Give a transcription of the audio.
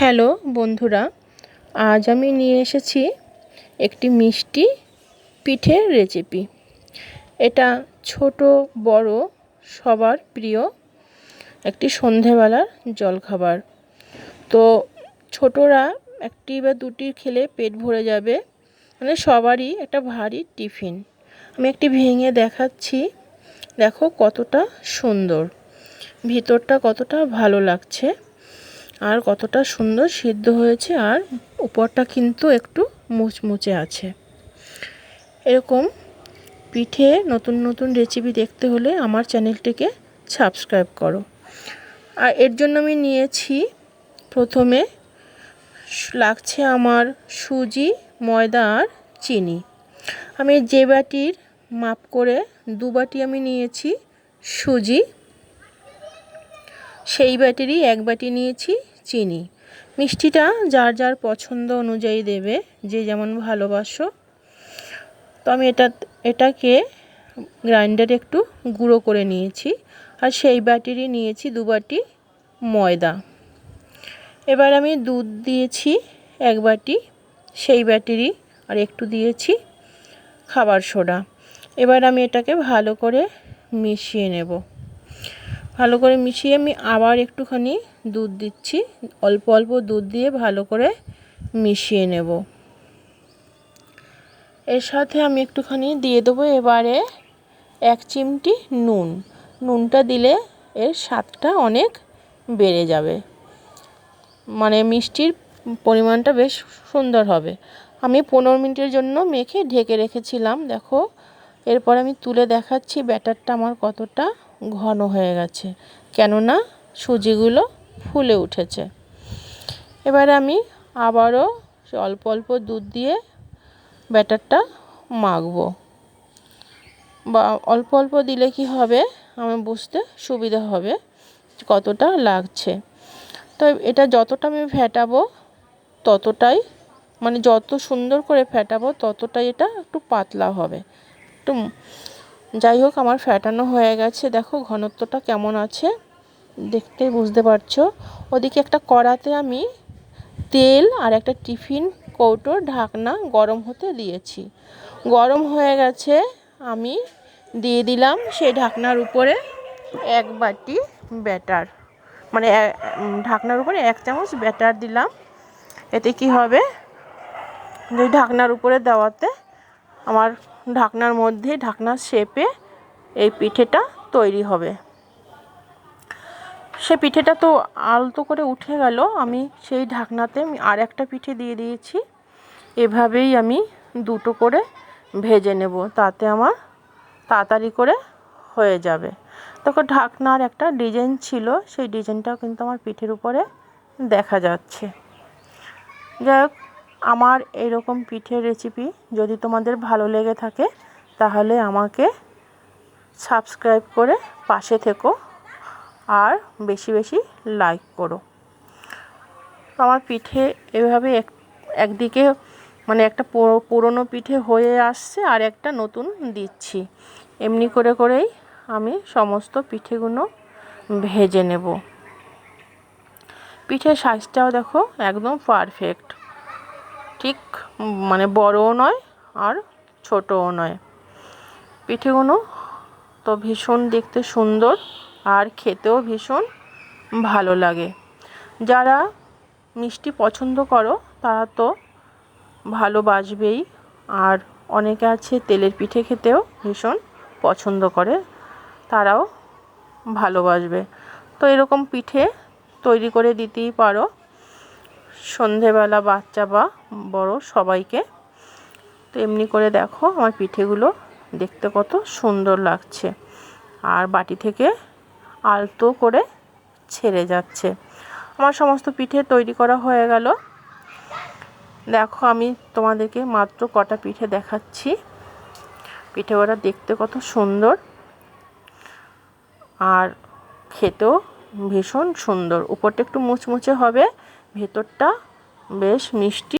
Hello বন্ধুরা, আজ আমি নিয়ে এসেছি একটি মিষ্টি পিঠের রেসিপি এটা ছোট, বড়, সবার প্রিয় একটি সন্ধেবেলার জলখাবার। তো ছোটরা একটি বা দুটি খেলে পেট ভরে যাবে মানে সবারই একটা ভারী টিফিন। আমি একটি ভেঙে দেখাচ্ছি, দেখো কতটা সুন্দর। ভিতরটা কতটা ভালো লাগছে। আর কতটা সুন্দর সিদ্ধ হয়েছে আর উপরটা কিন্তু একটু মুচমুচে আছে। এরকম পিঠে নতুন নতুন রেসিপি দেখতে হলে আমার চ্যানেলটিকে সাবস্ক্রাইব করো। আর এর জন্য আমি নিয়েছি প্রথমে লাগছে আমার সুজি, ময়দা আর চিনি। আমি যে বাটির মাপ করে দু বাটি আমি নিয়েছি সুজি সেই ব্যাটারি এক বাটি নিয়েছি চিনি। মিষ্টিটা যার যার পছন্দ অনুযায়ী দেবে, যে যেমন ভালোবাসো। তো আমি এটা, এটাকে গ্রাইন্ডারে একটু গুঁড়ো করে নিয়েছি। আর সেই ব্যাটারি নিয়েছি দু বাটি ময়দা। এবার আমি দুধ দিয়েছি এক বাটি, সেই ব্যাটারি আর একটু দিয়েছি খাবার সোডা। এবার আমি এটাকে ভালো করে মিশিয়ে নেব। ভালো করে মিশিয়ে আমি আবার একটুখানি দুধ দিচ্ছি। অল্প অল্প দুধ দিয়ে ভালো করে মিশিয়ে নেব। এর সাথে আমি একটুখানি দিয়ে দেবো এবারে এক চিমটি নুন। নুনটা দিলে এর স্বাদটা অনেক বেড়ে যাবে। মানে মিষ্টির পরিমাণটা বেশ সুন্দর হবে। আমি পনেরো মিনিটের জন্য মেখে ঢেকে রেখেছিলাম, দেখো। এরপর আমি তুলে দেখাচ্ছি ব্যাটারটা আমার কতটা ঘন হয়ে গেছে। কেননা সুজিগুলো ফুলে উঠেছে। এবার আমি আবারও অল্প অল্প দুধ দিয়ে ব্যাটারটা মাখবো। বা অল্প অল্প দিলে কি হবে? আমার বুঝতে সুবিধা হবে কতটা লাগছে। তো এটা যতটা আমি ফেটাবো ততটাই মানে যত সুন্দর করে ফেটাবো ততটাই এটা একটু পাতলা হবে। একটু যাই হোক, আমার ফ্যাটানো হয়ে গেছে। দেখো, ঘনত্বটা কেমন আছে? দেখতে বুঝতে পারছ? ওদিকে একটা কড়াতে আমি তেল আর একটা টিফিন কৌটোর ঢাকনা গরম হতে দিয়েছি। গরম হয়ে গেছে, আমি দিয়ে দিলাম সেই ঢাকনার উপরে এক বাটি ব্যাটার। মানে ঢাকনার উপরে এক চামচ ব্যাটার দিলাম। এতে কি হবে? যে ঢাকনার উপরে দেওয়াতে আমার ঢাকনার মধ্যে ঢাকনার শেপে এই পিঠেটা তৈরি হবে। সে পিঠেটা তো আলতো করে উঠে গেল। আমি সেই ঢাকনাতে আমি আর একটা পিঠে দিয়ে দিয়েছি। এভাবেই আমি দুটো করে ভেজে নেব। তাতে আমার তাড়াতাড়ি করে হয়ে যাবে। তখন ঢাকনার একটা ডিজাইন ছিল। সেই ডিজাইনটাও কিন্তু আমার পিঠের উপরে দেখা যাচ্ছে। যাই হোক আমার এরকম পিঠের রেসিপি যদি তোমাদের ভালো লেগে থাকে, তাহলে আমাকে সাবস্ক্রাইব করে পাশে থেকো আর বেশি বেশি লাইক করো। আমার পিঠে এভাবে এক, একদিকে মানে একটা পুরনো পিঠে হয়ে আসছে আর একটা নতুন দিচ্ছি। এমনি করে করেই আমি সমস্ত পিঠেগুলো ভেজে নেব। পিঠের সাইজটাও দেখো একদম পারফেক্ট ঠিক মানে বড়ও নয় আর ছোটও নয়। পিঠেগুলো তো ভীষণ দেখতে সুন্দর আর খেতেও ভীষণ ভালো লাগে। যারা মিষ্টি পছন্দ করো, তারা তো ভালোবাসবেই আর অনেকে আছে তেলের পিঠে খেতেও ভীষণ পছন্দ করে, তারাও ভালোবাসবে। তো এরকম পিঠে তৈরি করে দিতেই পারো। সন্ধেবেলা বাচ্চা বা বড় সবাইকে। তো এমনি করে দেখো আমার পিঠেগুলো দেখতে কত সুন্দর লাগছে। আর বাটি থেকে আলতো করে ছেড়ে যাচ্ছে। আমার সমস্ত পিঠে তৈরি করা হয়ে গেল। দেখো আমি তোমাদেরকে মাত্র কটা পিঠে দেখাচ্ছি। পিঠে ওরা দেখতে কত সুন্দর। আর খেতেও ভীষণ সুন্দর। উপরটা একটু মুচমুচে হবে। ভেতরটা বেশ মিষ্টি।